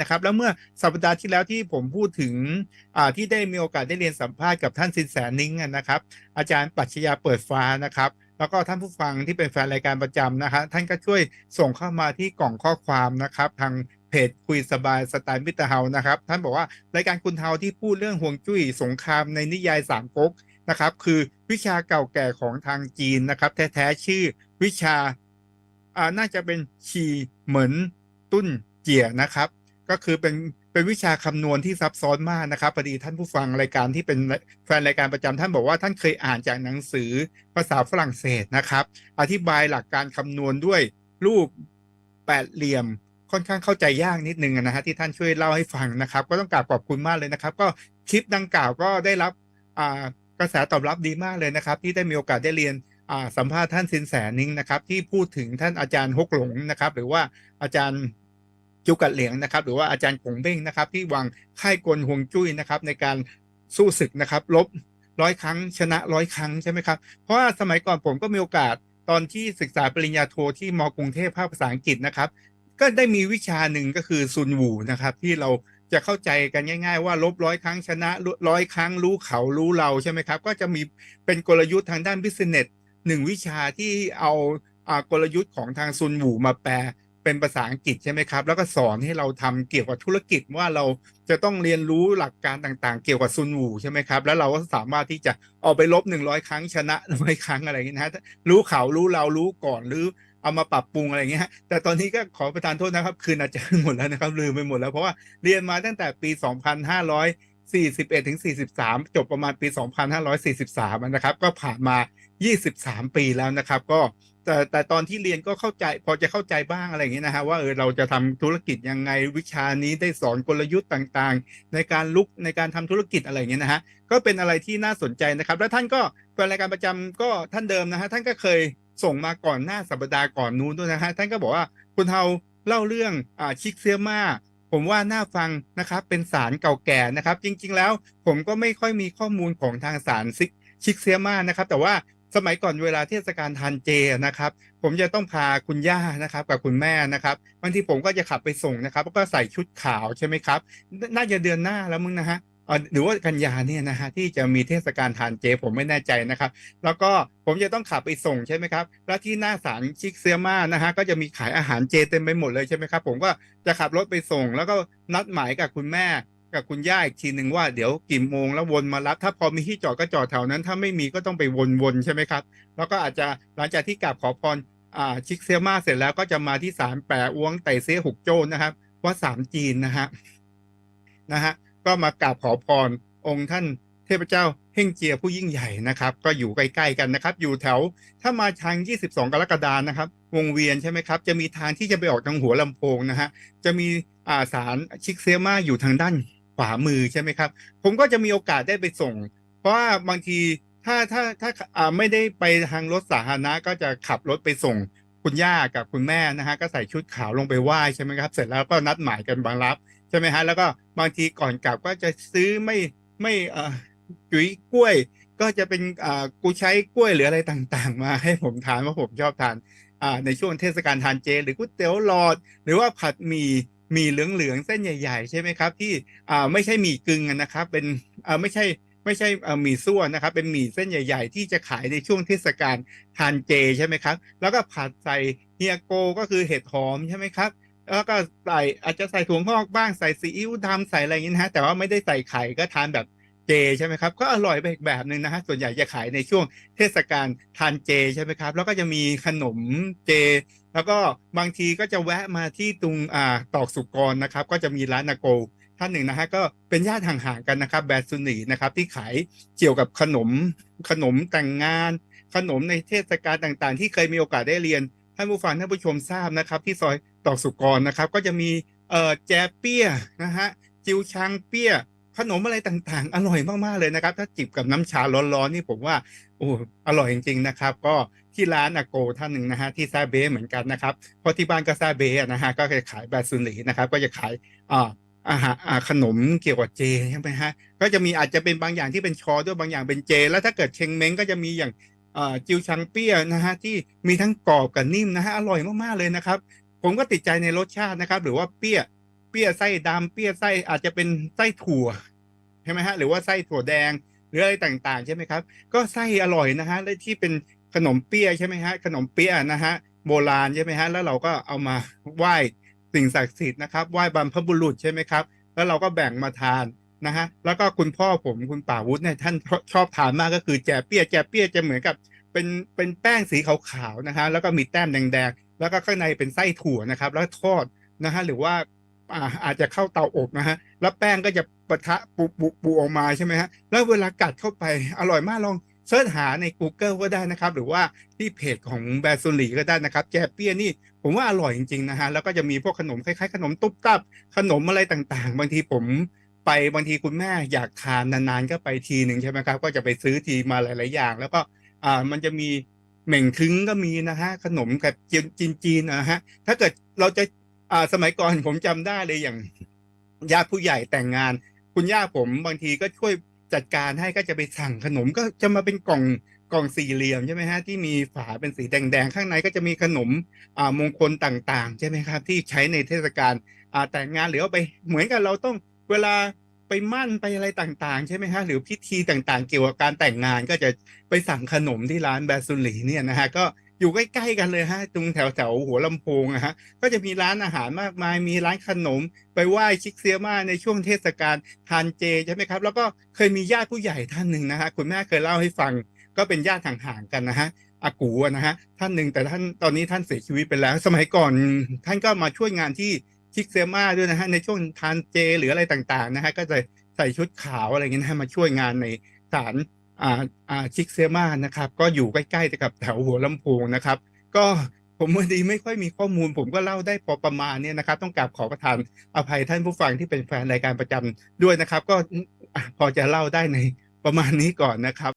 นะครับแล้วเมื่อสัปดาห์ที่แล้วที่ผมพูดถึงอ่าที่ได้มีโอกาสได้เรียนสัมภาษณ์กับท่านสินแสนิ้งนะครับ อาจารย์ปัชญาเปิดฟ้านะครับ แล้วก็ท่านผู้ฟังที่เป็นแฟนรายการประจำนะคะท่านก็ช่วยส่งเข้ามาที่กล่องข้อความนะครับ ทางเพจคุยสบายสไตล์มิตรเฮานะครับ ท่านบอกว่ารายการคุณเฮาที่พูดเรื่องห่วงจุ้ยสงครามในนิยายสามก๊กนะครับ คือวิชาเก่าแก่ของทางจีนนะครับ แท้ๆชื่อวิชาอ่าน่าจะเป็นชีเหมือนตุ้นเจียนะครับ ก็คือเป็นเป็นวิชาคำนวณที่ซับซ้อนมากนะครับพอดีท่านผู้ฟังรายการที่เป็นแฟนรายการประจำท่านบอกว่าท่านเคยอ่านจากหนังสือภาษาฝรั่งเศสนะครับ อธิบายหลักการคำนวณด้วยรูปแปดเหลี่ยมค่อนข้างเข้าใจยากนิดนึงนะฮะที่ท่านช่วยเล่าให้ฟังนะครับ ก็ต้องกราบขอบคุณมากเลยนะครับ ก็คลิปดังกล่าวก็ได้รับอ่ากระแสตอบรับดีมากเลยนะครับ ที่ได้มีโอกาสได้เรียนอ่าสัมภาษณ์ท่านสินแสนิ้งนะครับ ที่พูดถึงท่านอาจารย์ฮกหลงนะครับ หรือว่าอาจารย์ จุกัดเหลียงนะครับหรือว่าอาจารย์กงเบ้งนะครับ ที่วางค่ายกลห่วงจุ้ยนะครับ ในการสู้ศึกนะครับลบร้อยครั้งชนะร้อยครั้งใช่ไหมครับ เพราะว่าสมัยก่อนผมก็มีโอกาสตอนที่ศึกษาปริญญาโทที่มกรุงเทพภาคภาษาอังกฤษนะครับ ก็ได้มีวิชาหนึ่งก็คือซุนวูนะครับ ที่เราจะเข้าใจกันง่าย ๆ ว่าลบร้อยครั้งชนะร้อยครั้งรู้เขารู้เราใช่ไหมครับ ก็จะมีเป็นกลยุทธ์ทางด้านบิสเนสหนึ่งวิชาที่เอาอ่ากลยุทธ์ของทางซุนวูมาแปล เป็นภาษาอังกฤษใช่ไหมครับ แล้วก็สอนให้เราทำเกี่ยวกับธุรกิจว่าเราจะต้องเรียนรู้หลักการต่างๆ เกี่ยวกับซุนวูใช่ไหมครับ แล้วเราก็สามารถที่จะเอาไปลบหนึ่งร้อยครั้งชนะร้อยครั้งอะไรอย่างนี้นะรู้เขารู้เรารู้ก่อนหรือเอามาปรับปรุงอะไรอย่างเงี้ย แต่ตอนนี้ก็ขอประทานโทษนะครับ คืนอาจารย์หมดแล้วนะครับลืมไปหมดแล้วเพราะว่าเรียนมาตั้งแต่ปี 2541ถึง43 จบประมาณปี 2543 นะครับ ก็ผ่านมา 23 ปีแล้วนะครับ ก็ แต่แต่ตอนที่เรียนก็เข้าใจพอจะเข้าใจบ้างอะไรอย่างเงี้ยนะฮะว่าเออเราจะทำธุรกิจยังไงวิชานี้ได้สอนกลยุทธ์ต่างๆ ในการลุกในการทำธุรกิจอะไรอย่างเงี้ยนะฮะก็เป็นอะไรที่น่าสนใจนะครับ แล้วท่านก็เป็นรายการประจำก็ท่านเดิมนะฮะท่านก็เคยส่งมาก่อนหน้าสัปดาห์ก่อนนู้นด้วยนะฮะท่านก็บอกว่าคุณเฮาเล่าเรื่องอ่าชิกเซียมาผมว่าน่าฟังนะครับเป็นสารเก่าแก่นะครับ จริง ๆ แล้วผมก็ไม่ค่อยมีข้อมูลของทางสารซิกชิกเซียมานะครับแต่ว่า สมัยก่อนเวลาเทศกาลทานเจนะครับ ผมจะต้องพาคุณย่านะครับ กับคุณแม่นะครับบางทีผมก็จะขับไปส่งนะครับแล้วก็ใส่ชุดขาวใช่ไหมครับ น่าจะเดือนหน้าแล้วมึงนะฮะหรือว่ากันยาเนี่ยนะฮะที่จะมีเทศกาลทานเจผมไม่แน่ใจนะครับ แล้วก็ผมจะต้องขับไปส่งใช่ไหมครับแล้วที่หน้าศาลชิกเซียมานะฮะก็จะมีขายอาหารเจเต็มไปหมดเลยใช่ไหมครับ ผมก็จะขับรถไปส่ง แล้วก็นัดหมายกับคุณแม่ กับคุณย่าอีกทีหนึ่งว่าเดี๋ยวกี่โมงแล้ววนมารับ ถ้าพอมีที่จอดก็จอดแถวนั้น ถ้าไม่มีก็ต้องไปวนๆใช่ไหมครับ แล้วก็อาจจะหลังจากที่กราบขอพรอ่าชิกเซียมาเสร็จแล้วก็จะมาที่ศาลแปะอ้วงไต่เซี่ยหกโจ้นะครับวัดสามจีนนะฮะนะฮะก็มากราบขอพรองค์ท่านเทพเจ้าเฮ่งเจียผู้ยิ่งใหญ่นะครับ ก็อยู่ใกล้ๆกันนะครับ อยู่แถวถ้ามาทาง 22 กรกฎานะครับ วงเวียนใช่ไหมครับ จะมีทางที่จะไปออกทางหัวลำโพงนะฮะจะมีอ่าศาลชิกเซียมาอยู่ทางด้าน ขวามือใช่ไหมครับ ผมก็จะมีโอกาสได้ไปส่ง เพราะว่าบางทีถ้าถ้าถ้าอ่าไม่ได้ไปทางรถสาธารณะก็จะขับรถไปส่งคุณย่ากับคุณแม่นะฮะก็ใส่ชุดขาวลงไปไหว้ใช่ไหมครับ เสร็จแล้วก็นัดหมายกันบางรับใช่ไหมฮะแล้วก็บางทีก่อนกลับก็จะซื้อไม่ไม่เอ่อจุ๋ยกล้วย ก็จะเป็นอ่ากูใช้กล้วยหรืออะไรต่างๆ มาให้ผมทานเพราะผมชอบทานอ่าในช่วงเทศกาลทานเจ หรือก๋วยเตี๋ยวหลอด หรือว่าผัดหมี่ มีเหลืองๆเส้นใหญ่ ๆ ใช่ไหมครับ ที่อ่าไม่ใช่หมี่กึ่งนะครับ เป็นอ่าไม่ใช่ไม่ใช่หมี่ซั่วนะครับ เป็นหมี่เส้นใหญ่ ๆ ที่จะขายในช่วงเทศกาลทานเจใช่ไหมครับ แล้วก็ผัดใส่เฮียโกก็คือเห็ดหอมใช่ไหมครับแล้วก็ใส่อาจจะใส่ถั่วงอกบ้างใส่ซีอิ๊วดำใส่อะไรอย่างนี้นะฮะแต่ว่าไม่ได้ใส่ไข่ก็ทานแบบเจใช่ไหมครับก็อร่อยไปอีกแบบหนึ่งนะฮะส่วนใหญ่จะขายในช่วงเทศกาลทานเจใช่ไหมครับ แล้วก็จะมีขนมเจ แล้วก็บางทีก็จะแวะมาที่ตรงอ่าตอกสุกรนะครับ ก็จะมีร้านนาโกท่านหนึ่งนะฮะก็เป็นญาติห่างๆกันนะครับแบรนด์ซุนีนะครับที่ขายเกี่ยวกับขนมขนมแต่งงาน ขนมในเทศกาลต่างๆ ที่เคยมีโอกาสได้เรียนท่านผู้ฟังท่านผู้ชมทราบนะครับ ที่ซอยตอกสุกรนะครับ ก็จะมีเอ่อแจเปี้ยนะฮะจิวชางเปี้ยขนมอะไรต่างๆ อร่อยมากๆเลยนะครับ ถ้าจิบกับน้ำชาร้อนๆนี่ผมว่าโอ้อร่อยจริงๆนะครับ ก็ ที่ร้านอาโกท่านหนึ่งนะฮะที่ซาเบเหมือนกันนะครับเพราะที่บ้านก็ซาเบนะฮะก็จะขายแบรนด์ซุนีนะครับ ก็จะขายอ่าอาหารขนมเกี่ยวกับเจใช่ไหมฮะก็จะมีอาจจะเป็นบางอย่างที่เป็นชอด้วยบางอย่างเป็นเจ แล้วถ้าเกิดเชงเม้งก็จะมีอย่างจิวชังเปี้ยนะฮะที่มีทั้งกรอบกับนิ่มนะฮะอร่อยมากๆเลยนะครับ ผมก็ติดใจในรสชาตินะครับ หรือว่าเปี้ยเปี้ยไส้ดำเปี้ยไส้อาจจะเป็นไส้ถั่วใช่ไหมฮะหรือว่าไส้ถั่วแดงหรืออะไรต่างๆ ใช่ไหมครับ ก็ไส้อร่อยนะฮะและที่เป็น ขนมเปี๊ยะใช่ไหมฮะขนมเปี๊ยะนะฮะโบราณใช่ไหมฮะแล้วเราก็เอามาไหว้สิ่งศักดิ์สิทธิ์นะครับไหว้บรรพบุรุษใช่ไหมครับ แล้วเราก็แบ่งมาทานนะฮะแล้วก็คุณพ่อผมคุณป่าวุฒิเนี่ยท่านชอบทานมากก็คือแจเปี้ยแจเปี้ยจะเหมือนกับเป็นเป็นแป้งสีขาวๆนะฮะแล้วก็มีแต้มแดงๆแล้วก็ข้างในเป็นไส้ถั่วนะครับ แล้วทอดนะฮะหรือว่าอาจจะเข้าเตาอบนะฮะแล้วแป้งก็จะปะทะปุปุปุออกมาใช่ไหมฮะแล้วเวลากัดเข้าไปอร่อยมากลอง เสิร์ชหาใน Google ก็ได้นะครับ หรือว่าที่เพจของแบรนด์ซุลีก็ได้นะครับ แจเปี้ยนี่ผมว่าอร่อยจริงๆนะฮะแล้วก็จะมีพวกขนมคล้ายๆ ขนมตุ๊บตับ ขนมอะไรต่างๆ บางทีผมไปบางทีคุณแม่อยากทานนานๆก็ไปทีหนึ่งใช่ไหมครับ ก็จะไปซื้อทีมาหลายๆอย่าง แล้วก็อ่ามันจะมีเหม่งทึ้งก็มีนะฮะขนมแบบจีนๆนะฮะถ้าเกิดเราจะอ่าสมัยก่อนผมจำได้เลยอย่างญาติผู้ใหญ่แต่งงาน คุณย่าผมบางทีก็ช่วย จัดการให้ก็จะไปสั่งขนมก็จะมาเป็นกล่องกล่องสี่เหลี่ยมใช่ไหมฮะที่มีฝาเป็นสีแดงๆข้างในก็จะมีขนมอ่ามงคลต่างๆใช่ไหมครับ ที่ใช้ในเทศกาลอ่าแต่งงานหรือเอาไปเหมือนกับเราต้องเวลาไปมั่นไปอะไรต่างๆ ใช่ไหมฮะหรือพิธีต่างๆ เกี่ยวกับการแต่งงานก็จะไปสั่งขนมที่ร้านแบซุลีเนี่ยนะฮะก็ อยู่ใกล้ๆกันเลยฮะตรงแถวแถวๆหัวลำโพงนะฮะก็จะมีร้านอาหารมากมาย มีร้านขนม ไปไหว้ชิคเซียมาในช่วงเทศกาลทานเจใช่ไหมครับ แล้วก็เคยมีญาติผู้ใหญ่ท่านหนึ่งนะฮะคุณแม่เคยเล่าให้ฟัง ก็เป็นญาติห่างๆกันนะฮะอากูนะฮะท่านหนึ่งแต่ท่านตอนนี้ท่านเสียชีวิตไปแล้ว สมัยก่อนท่านก็มาช่วยงานที่ชิคเซียมาด้วยนะฮะในช่วงทานเจหรืออะไรต่างๆนะฮะก็จะใส่ชุดขาวอะไรเงี้ยนะมาช่วยงานในศาล อ่าอ่าชิกเซมานะครับ ก็อยู่ใกล้ๆกับแถวหัวลำโพงนะครับ ก็ผมวันนี้ไม่ค่อยมีข้อมูล ผมก็เล่าได้พอประมาณเนี่ยนะครับ ต้องกราบขอประทานอภัยท่านผู้ฟังที่เป็นแฟนรายการประจำด้วยนะครับ ก็พอจะเล่าได้ในประมาณนี้ก่อนนะครับ